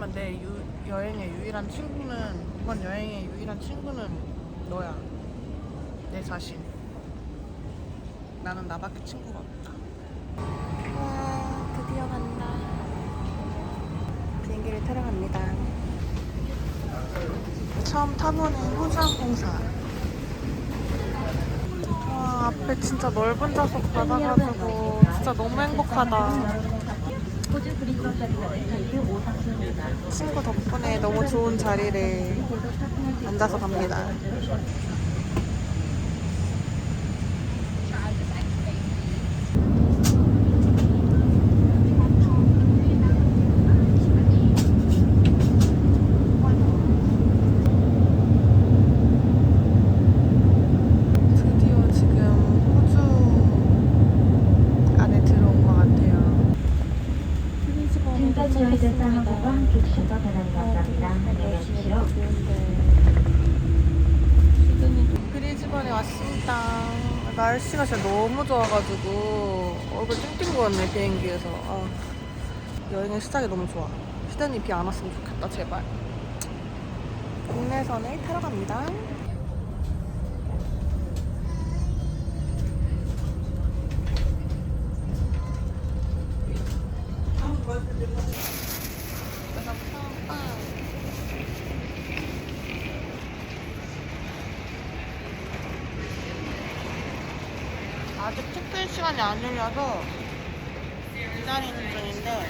하지만 내 유, 여행의 유일한 친구는 이번 여행의 유일한 친구는 너야. 내 자신. 나는 나밖에 친구가 없다. 와 드디어 간다. 비행기를 타러 갑니다. 처음 타보는 호주항공사. 와 앞에 진짜 넓은 좌석 받아가지고 진짜 너무 행복하다. 친구 덕분에 너무 좋은 자리를 앉아서 갑니다. 드디어 지금 호주 안에 들어온 것 같아요. 프리즈번에 중간 여의도 상하고가 함께 주셔서 대단히 감사합니다. 안녕히 계십시오. 브리즈번에 왔습니다. 날씨가 진짜 너무 좋아가지고 얼굴 띵띵 부었네 비행기에서. 아, 여행의 시작이 너무 좋아. 시드니 비 안 왔으면 좋겠다 제발. 국내선을 타러 갑니다. 체크인 시간이 안 열려서 기다리는 중인데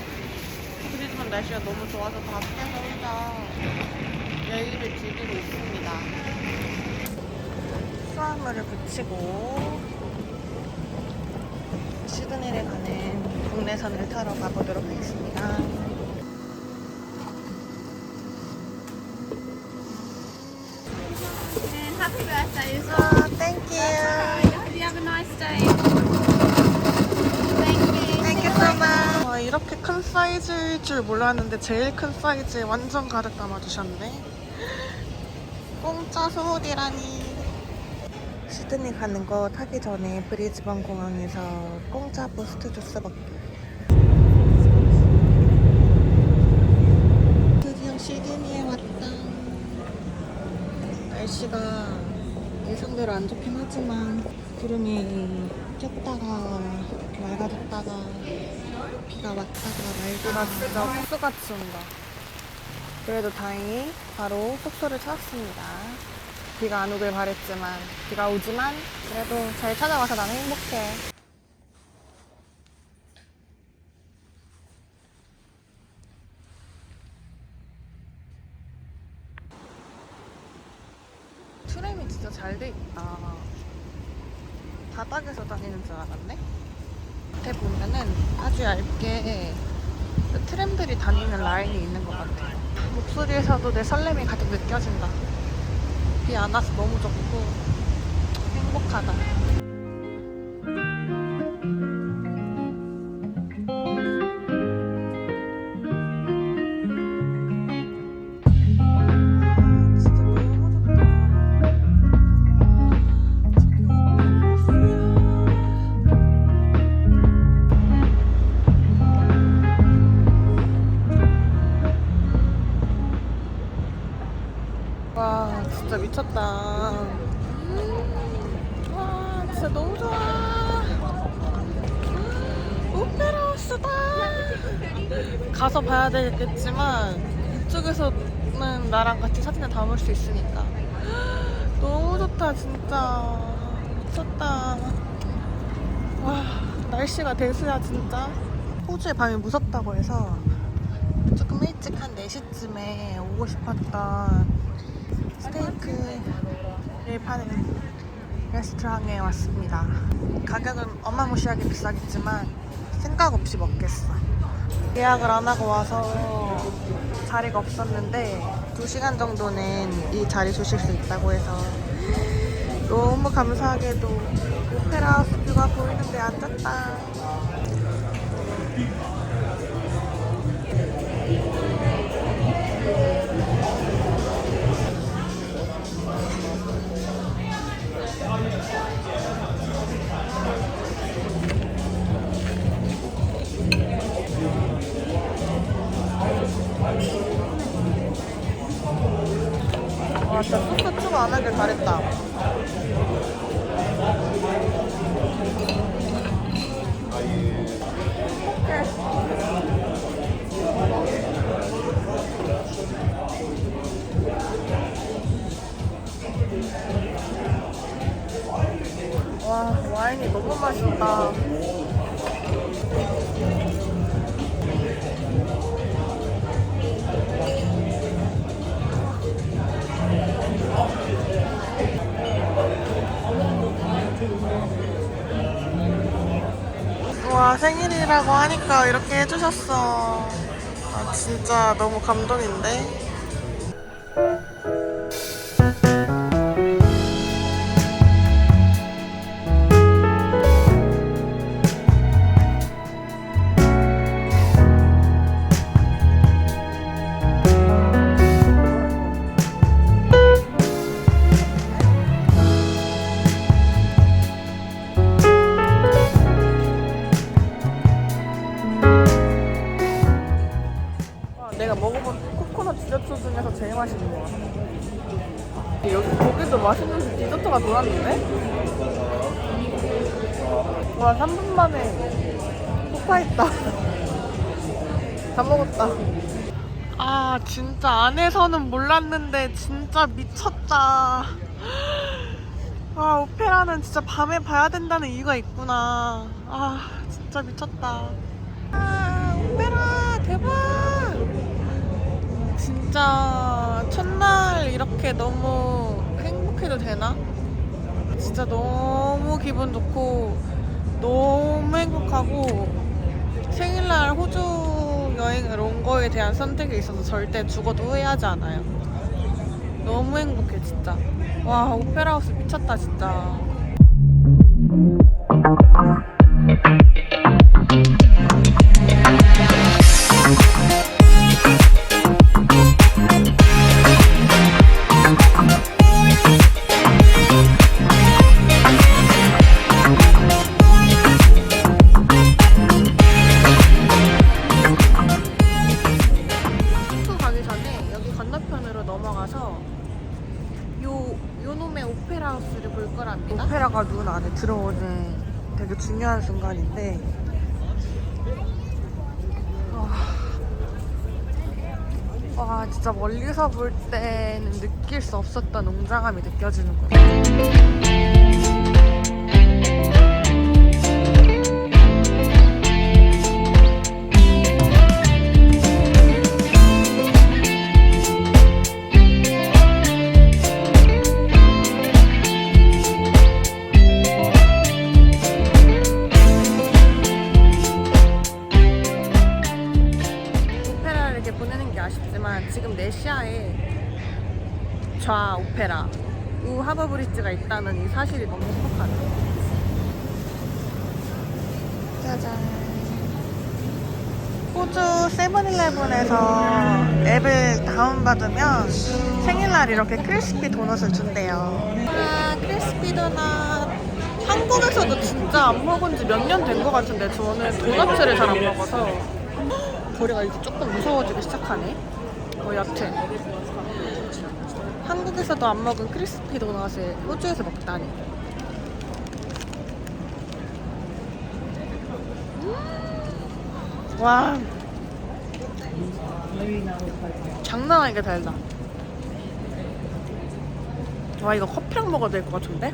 그리지만 날씨가 너무 좋아서 밖에서 혼자 여유를 즐기고 있습니다. 수화물을 붙이고 시드니를 가는 국내선을 타러 가보도록 하겠습니다. 사이즈일 줄 몰랐는데 제일 큰 사이즈에 완전 가득 담아주셨네. 공짜 소호디라니. 시드니 가는 거 타기 전에 브리즈번 공항에서 공짜 부스트 주스 먹기. 드디어 시드니에 왔다. 날씨가 예상대로 안 좋긴 하지만 구름이 꼈다가 맑아졌다가 비가 왔다가 날비가 진짜 폭수같이 온다. 그래도 다행히 바로 숙소를 찾았습니다. 비가 안 오길 바랬지만 비가 오지만 그래도 잘 찾아와서 나는 행복해. 트램이 진짜 잘 돼 있다. 바닥에서 다니는 줄 알았네. 밑에 보면은 아주 얇게 그 트램들이 다니는 라인이 있는 것 같아. 목소리에서도 내 설렘이 가득 느껴진다. 비 안 와서 너무 좋고 행복하다. 가서 봐야 되겠지만 이쪽에서는 나랑 같이 사진을 담을 수 있으니까 너무 좋다 진짜 미쳤다 와 날씨가 대수야 진짜 호주의 밤이 무섭다고 해서 조금 일찍 한 4시쯤에 오고 싶었던 스테이크를 파는 레스토랑에 왔습니다. 가격은 어마무시하게 비싸겠지만 생각 없이 먹겠어. 예약을 안 하고 와서 자리가 없었는데 2시간 정도는 이 자리 주실 수 있다고 해서 너무 감사하게도 오페라 하우스 뷰가 보이는데 앉았다. 생일이라고 하니까 이렇게 해주셨어. 아 진짜 너무 감동인데. 코코넛 디저트 중에서 제일 맛있는 거 같아. 여기 고기도 맛있는 디저트가 돌았는데? 와, 3분 만에 폭파했다. 다 먹었다. 아, 진짜 안에서는 몰랐는데 진짜 미쳤다. 아, 오페라는 진짜 밤에 봐야 된다는 이유가 있구나. 아, 진짜 미쳤다. 아, 오페라 대박! 진짜 첫날 이렇게 너무 행복해도 되나? 진짜 너무 기분 좋고 너무 행복하고 생일날 호주 여행을 온 거에 대한 선택에 있어서 절대 죽어도 후회하지 않아요. 너무 행복해 진짜. 와 오페라 하우스 미쳤다 진짜. 멀리서 볼 때는 느낄 수 없었던 웅장함이 느껴지는 거예요. 브리지가 있다는 이 사실이 너무 행복하네요. 짜잔. 호주 세븐일레븐에서 앱을 다운받으면 생일날 이렇게 크리스피 도넛을 준대요. 아, 크리스피 도넛. 한국에서도 진짜 안 먹은 지 몇 년 된 것 같은데 저는 도넛을 잘 안 먹어서 거리가 이제 조금 무서워지기 시작하네. 어, 여튼. 한국에서도 안 먹은 크리스피 도넛을 호주에서 먹다니. 음. 와. 장난 아니게 달다. 와, 이거 커피랑 먹어도 될 것 같은데?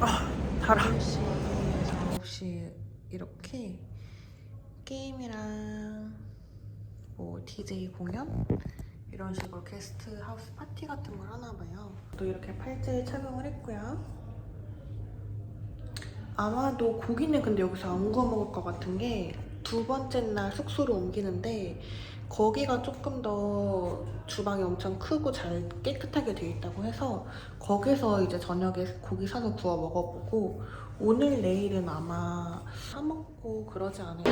아, 달아. 9시 이렇게 게임이랑 뭐 DJ 공연 이런 식으로 게스트 하우스 파티 같은 걸 하나 봐요. 또 이렇게 팔찌 착용을 했고요. 아마도 고기는 근데 여기서 안 구워 먹을 것 같은 게 두 번째 날 숙소로 옮기는데 거기가 조금 더 주방이 엄청 크고 잘 깨끗하게 되어 있다고 해서 거기서 이제 저녁에 고기 사서 구워 먹어보고 오늘 내일은 아마 사 먹고 그러지 않을까.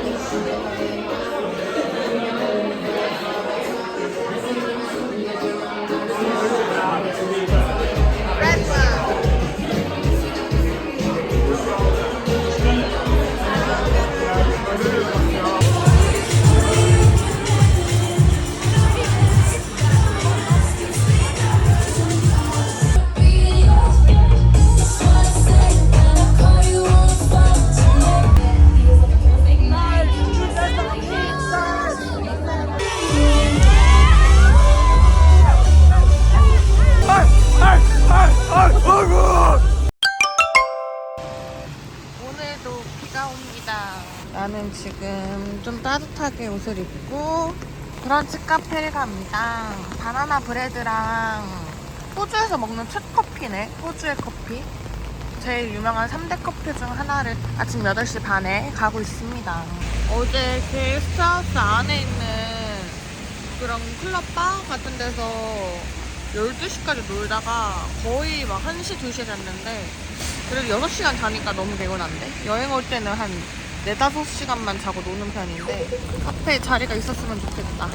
브런치 카페를 갑니다. 바나나 브레드랑 호주에서 먹는 첫 커피네. 호주의 커피. 제일 유명한 3대 커피 중 하나를 아침 8시 반에 가고 있습니다. 어제 게스트하우스 안에 있는 그런 클럽바 같은 데서 12시까지 놀다가 거의 막 1시, 2시에 잤는데 그래도 6시간 자니까 너무 개운한데? 여행 올 때는 한 4, 5시간만 자고 노는 편인데 카페에 자리가 있었으면 좋겠다.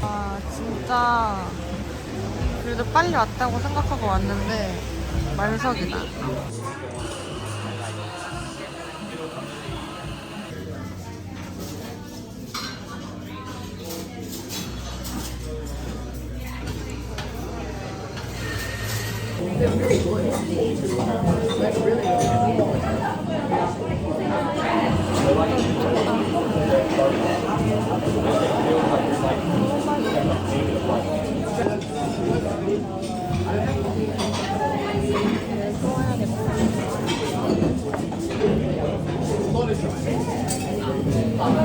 아, 진짜 그래도 빨리 왔다고 생각하고 왔는데 만석이다.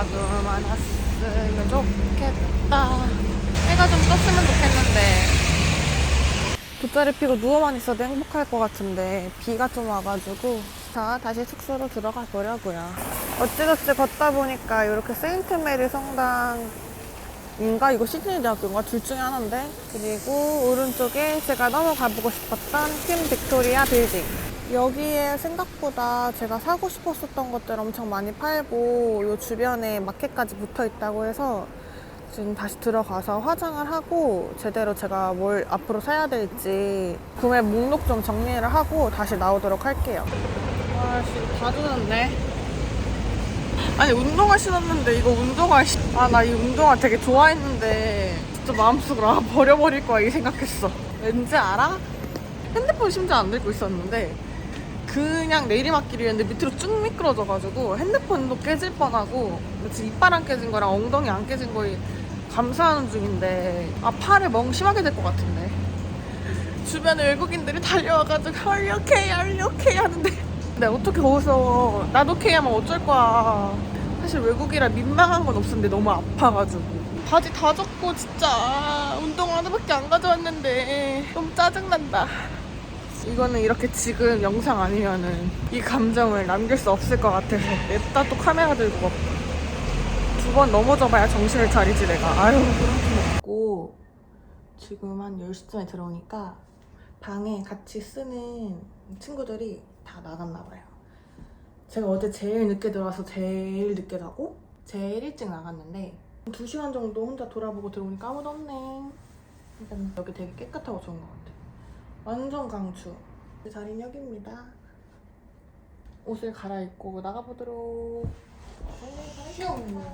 비가 그만 왔으면 좋겠다. 해가 좀 떴으면 좋겠는데. 돗자리 피고 누워만 있어도 행복할 것 같은데 비가 좀 와가지고 자 다시 숙소로 들어가 보려고요. 어찌저찌 걷다 보니까 이렇게 세인트 메리 성당 인가? 이거 시드니 대학교인가? 둘 중에 하나인데? 그리고 오른쪽에 제가 너무 가보고 싶었던 퀸 빅토리아 빌딩 여기에 생각보다 제가 사고 싶었었던 것들 엄청 많이 팔고 이 주변에 마켓까지 붙어 있다고 해서 지금 다시 들어가서 화장을 하고 제대로 제가 뭘 앞으로 사야 될지 구매 목록 좀 정리를 하고 다시 나오도록 할게요. 아, 지금 다 젖었네. 아니, 운동화 신었는데 이거 운동화 신... 아, 나 이 운동화 되게 좋아했는데 진짜 마음속으로 아, 버려버릴 거야 이 생각했어. 왠지 알아? 핸드폰 심지어 안 들고 있었는데 그냥 내리막길이었는데 밑으로 쭉 미끄러져가지고 핸드폰도 깨질 뻔하고 지금 이빨 안 깨진 거랑 엉덩이 안 깨진 거에 감사하는 중인데 아 팔에 멍 심하게 될 것 같은데. 주변에 외국인들이 달려와가지고 얼려케 얼려케 하는데 근데 어떻게 거기서? 나도 케 하면 어쩔 거야. 사실 외국이라 민망한 건 없었는데 너무 아파가지고. 바지 다 젖고 진짜 운동화 하나밖에 안 가져왔는데 너무 짜증난다 이거는 이렇게 지금 영상 아니면은 이 감정을 남길 수 없을 것 같아서 냅다 또 카메라 들고 두 번 넘어져 봐야 정신을 차리지 내가. 아유. 그렇게 먹고 지금 한 10시쯤에 들어오니까 방에 같이 쓰는 친구들이 다 나갔나 봐요. 제가 어제 제일 늦게 들어와서 제일 늦게 자고 제일 일찍 나갔는데 2시간 정도 혼자 돌아보고 들어오니까 아무도 없네. 여기 되게 깨끗하고 좋은 것 같아요 완전 강추. 제 자리는 여기입니다. 옷을 갈아입고 나가보도록. 슝.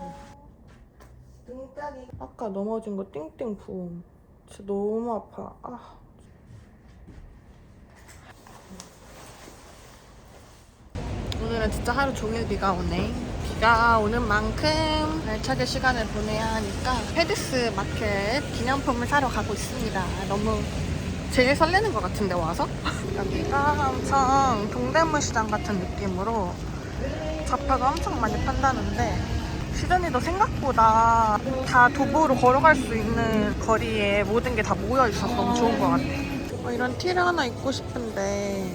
등짝이. 아까 넘어진 거 띵띵 부음. 진짜 너무 아파. 아. 오늘은 진짜 하루 종일 비가 오네. 비가 오는 만큼 알차게 시간을 보내야 하니까 헤드스 마켓 기념품을 사러 가고 있습니다. 너무 제일 설레는 것 같은데 와서 여기가 엄청 동대문 시장 같은 느낌으로 잡화가 엄청 많이 판다는데 시드니도 생각보다 다 도보로 걸어갈 수 있는 거리에 모든 게 다 모여 있어서 너무 좋은 것 같아. 어, 이런 티를 하나 입고 싶은데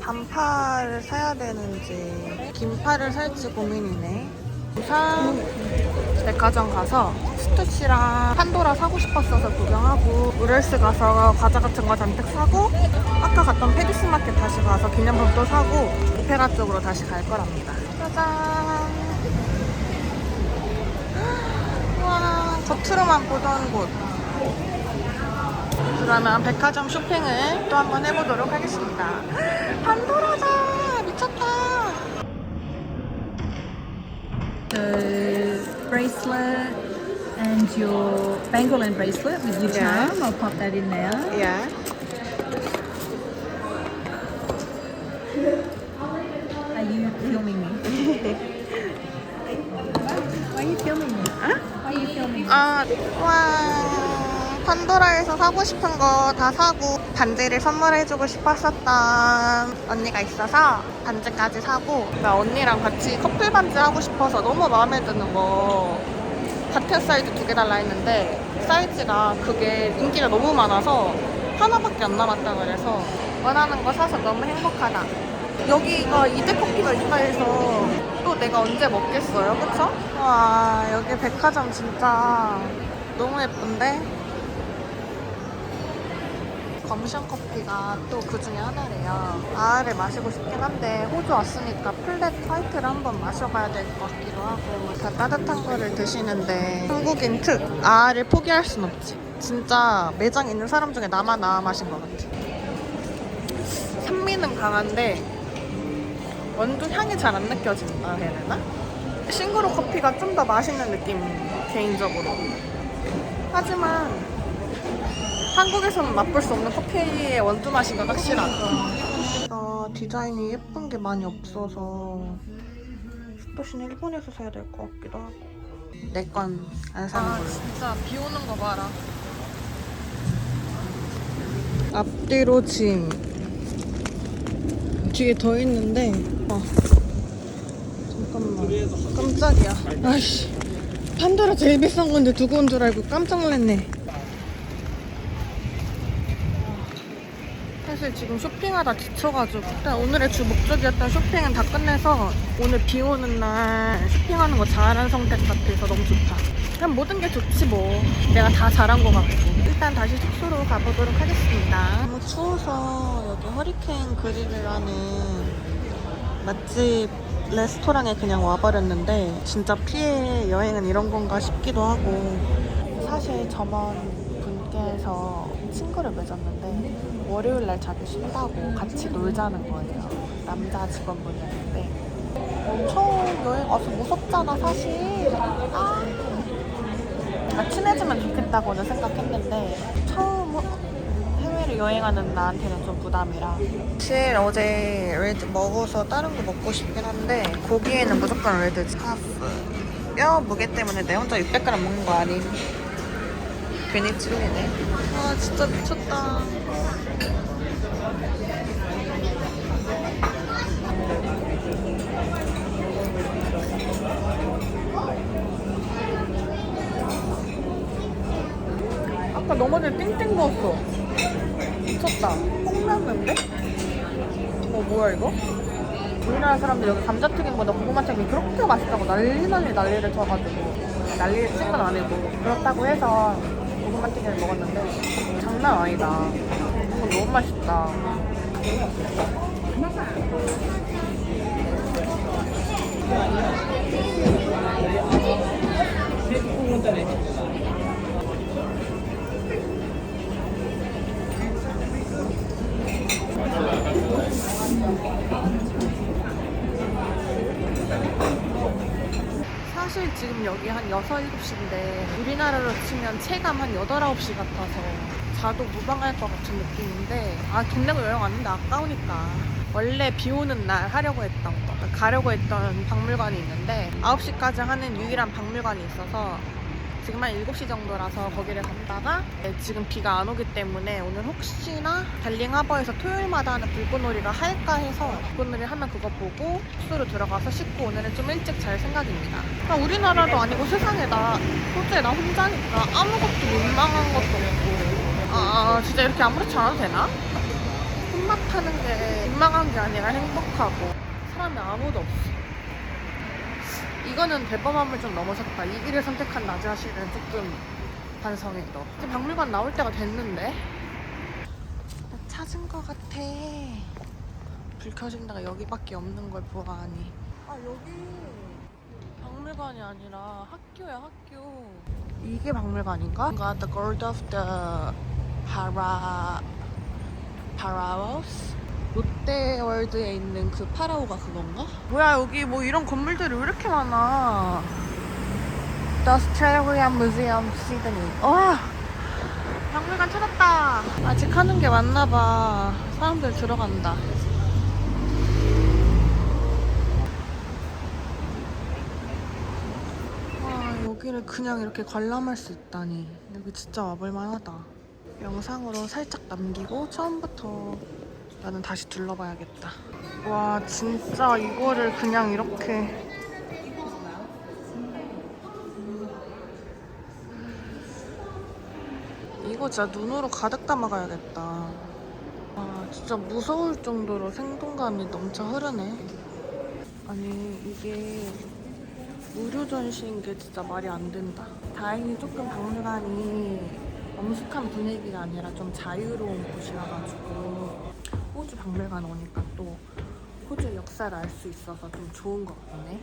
반팔을 사야 되는지 긴팔을 살지 고민이네. 우선 백화점 가서 스투치랑 판도라 사고 싶었어서 구경하고 우럴스 가서 과자 같은 거 잔뜩 사고 아까 갔던 페리스 마켓 다시 가서 기념품 또 사고 오페라 쪽으로 다시 갈 거랍니다. 짜잔. 와 겉으로만 보던 곳. 그러면 백화점 쇼핑을 또 한번 해보도록 하겠습니다. 판도라다 so bracelet and your bangle and bracelet with your yeah. charm. I'll pop that in there. Yeah. Are you filming me? why, are you filming me? Huh? Why are you filming me? Uh, why? 판도라에서 사고 싶은 거 다 사고 반지를 선물해주고 싶었었던 언니가 있어서 반지까지 사고 나 언니랑 같이 커플 반지 하고 싶어서 너무 마음에 드는 거 같은 사이즈 두 개 달라 했는데 사이즈가 그게 인기가 너무 많아서 하나밖에 안 남았다 그래서 원하는 거 사서 너무 행복하다. 여기가 이대 커피가 있다 해서 또 내가 언제 먹겠어요, 그쵸? 와 여기 백화점 진짜 너무 예쁜데? 검션 커피가 또 그 중에 하나래요. 아를 마시고 싶긴 한데 호주 왔으니까 플랫 화이트를 한번 마셔봐야 될 것 같기도 하고 다 따뜻한 거를 드시는데 한국인 특 아를 포기할 순 없지. 진짜 매장에 있는 사람 중에 나만 아 마신 것 같아. 산미는 강한데 완전 향이 잘 안 느껴진다 해야 되나? 싱그로 커피가 좀 더 맛있는 느낌 개인적으로. 하지만 한국에서는 맛볼 수 없는 커피의 원두 맛인 건 확실하다. 아, 디자인이 예쁜 게 많이 없어서 스토시는 일본에서 사야 될 것 같기도 하고 내 건 안 사는 걸로. 진짜 비 오는 거 봐라. 앞뒤로 짐. 뒤에 더 있는데. 어. 잠깐만. 깜짝이야. 아이씨. 판도라 제일 비싼 건데 두고 온 줄 알고 깜짝 놀랐네. 사실 지금 쇼핑하다 지쳐가지고 일단 오늘의 주 목적이었던 쇼핑은 다 끝내서 오늘 비 오는 날 쇼핑하는 거 잘한 선택 같아서 너무 좋다. 그냥 모든 게 좋지 뭐. 내가 다 잘한 거 같고. 일단 다시 숙소로 가보도록 하겠습니다. 너무 추워서 여기 허리케인 그릴이라는 맛집 레스토랑에 그냥 와버렸는데 진짜 피해 여행은 이런 건가 싶기도 하고 사실 저번 분께서 친구를 맺었는데 월요일 날 자기 쉰다고 같이 놀자는 거예요. 남자 직원분이었는데 처음 여행 와서 무섭잖아 사실. 아. 나 친해지면 좋겠다고는 생각했는데 처음 해외를 여행하는 나한테는 좀 부담이라. 사실 어제 레드 먹어서 다른 거 먹고 싶긴 한데 고기에는 무조건 레드 스카프. 뼈 무게 때문에 내 혼자 600g 먹는 거 아님? 괜히 찔리네. 아 진짜 미쳤다. 아까 넘어질 띵띵 넣었어. 미쳤다. 콩나물인데? 어 뭐야 이거? 우리나라 사람들 여기 감자튀김보다 고구마튀김이 그렇게 맛있다고 난리 난리 난리를 쳐가지고 난리를 친건 아니고 그렇다고 해서 고구마튀김을 먹었는데 장난 아니다. 이거 너무 맛있다. 사실 지금 여기 한 6, 7시인데 우리나라로 치면 체감 한 8, 9시 같아서 자도 무방할 것 같은 느낌인데 아돈 내고 여행 왔는데 아까우니까. 원래 비 오는 날 하려고 했던 거 가려고 했던 박물관이 있는데 9시까지 하는 유일한 박물관이 있어서 지금 한 7시 정도라서 거기를 갔다가 네, 지금 비가 안 오기 때문에 오늘 혹시나 달링 하버에서 토요일마다 하는 불꽃놀이가 할까 해서 불꽃놀이 하면 그거 보고 숙소로 들어가서 씻고 오늘은 좀 일찍 잘 생각입니다. 아, 우리나라도 아니고 세상에 나 호주에 나 혼자니까 아무것도 민망한 것도 없고 아 진짜 이렇게 아무렇지 않아도 되나? 혼밥 하는 게 민망한 게 아니라 행복하고 사람이 아무도 없어. 이거는 대범함을 좀 넘어섰다. 이 길을 선택한 나지아 씨는 조금 반성했다. 이제 박물관 나올 때가 됐는데. 나 찾은 것 같아. 불 켜진 데가 여기밖에 없는 걸 보아하니. 아 여기 박물관이 아니라 학교야 학교. 이게 박물관인가? 뭔가 The Gold of the Para Paraos? 롯데월드에 있는 그 파라오가 그건가? 뭐야 여기 뭐 이런 건물들이 왜 이렇게 많아? The Australian Museum Sydney. 와 박물관 찾았다. 아직 하는 게 많나 봐. 사람들 들어간다. 와 여기를 그냥 이렇게 관람할 수 있다니 여기 진짜 와볼 만하다 영상으로 살짝 남기고 처음부터 나는 다시 둘러봐야겠다. 와 진짜 이거를 그냥 이렇게. 이거 진짜 눈으로 가득 담아가야겠다. 와 진짜 무서울 정도로 생동감이 넘쳐 흐르네. 아니 이게 무료 전시인 게 진짜 말이 안 된다. 다행히 조금 박물관이 엄숙한 분위기가 아니라 좀 자유로운 곳이라가지고 호주 박물관 오니까 또 호주 역사를 알 수 있어서 좀 좋은 것 같네.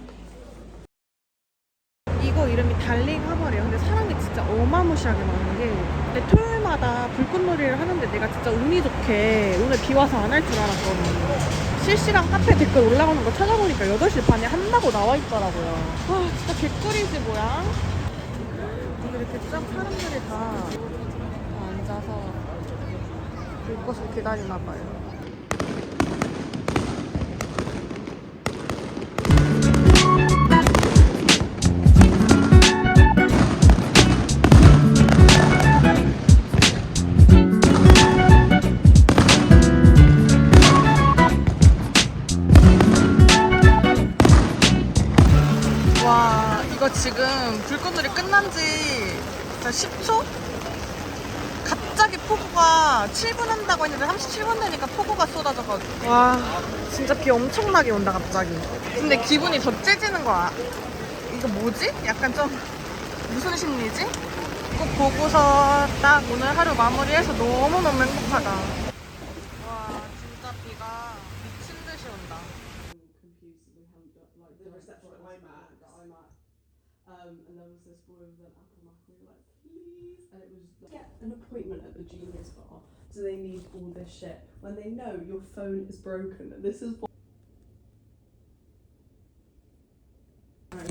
이거 이름이 달링 하버래요. 근데 사람이 진짜 어마무시하게 많은 게 근데 토요일마다 불꽃놀이를 하는데 내가 진짜 운이 좋게 오늘 비 와서 안 할 줄 알았거든. 실시간 카페 댓글 올라오는 거 찾아보니까 8시 반에 한다고 나와 있더라고요. 와, 진짜 개꿀이지, 뭐야? 이렇게 쫙 사람들이 다, 다 앉아서 불꽃을 기다리나 봐요. 폭우가 7분 한다고 했는데 37분 되니까 폭우가 쏟아져가지고. 와, 진짜 비 엄청나게 온다, 갑자기. 근데 기분이 더 째지는 거야. 이거 뭐지? 약간 좀 무슨 심리지? 꼭 보고서 딱 오늘 하루 마무리해서 너무너무 행복하다. 와, 진짜 비가 미친 듯이 온다. Um, and there was this boy with an Apple Mac and we were like, please and it was just like, get an appointment at the Genius Bar. Do they need all this shit? When they know your phone is broken and this is what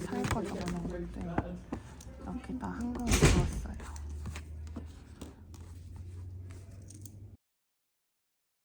살 거다 먹을 때 여기다 한국어